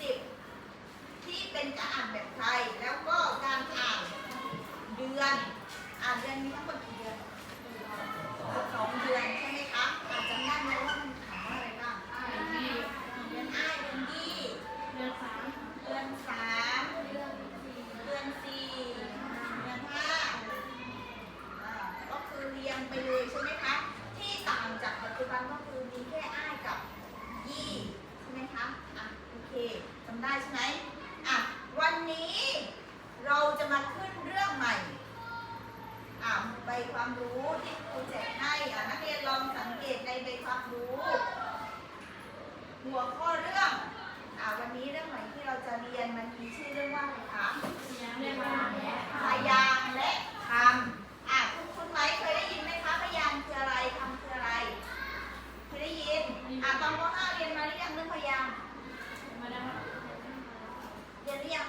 สิบที่เป็นการอ่านแบบไทย แล้วก็การอ่านเดือน อ่านเดือนมีทั้งหมดกี่เดือนสองเดือนใช่ไหมู้ที่ครูแจกให้นักเรียนลองสังเกตในใบความรู้ หัวข้อเรื่องอวันนี้เรื่องไหนที่เราจะเรียนมันมีชื่อเรื่องว่าอะไรคะพยางค์และคำอะคุณคุณไหมเคยได้ยินไหมคะพยานคืออะไรคำคืออะไรเคยได้ยินอะตอนป .5 เรียนมาหรือยังเรื่องพยานเรียนหรือยัง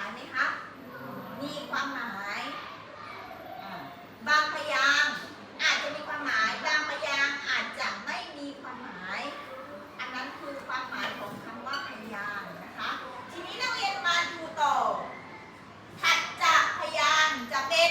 ายไหมคะมีความหมาย บางพยางอาจจะมีความหมาย บางพยางอาจจะไม่มีความหมาย อันนั้นคือความหมายของคำว่าพยางนะคะ ทีนี้นักเรียนมาดูต่อถัดจากพยางจะเป็น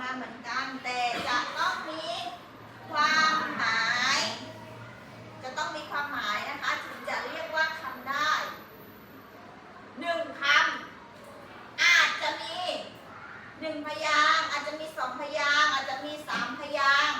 มาเหมือนกัน แต่จะต้องมีความหมาย จะต้องมีความหมายนะคะถึงจะเรียกว่าคำได้หนึ่งคำอาจจะมีหนึ่งพยางอาจจะมีสองพยางอาจจะมีสามพยาง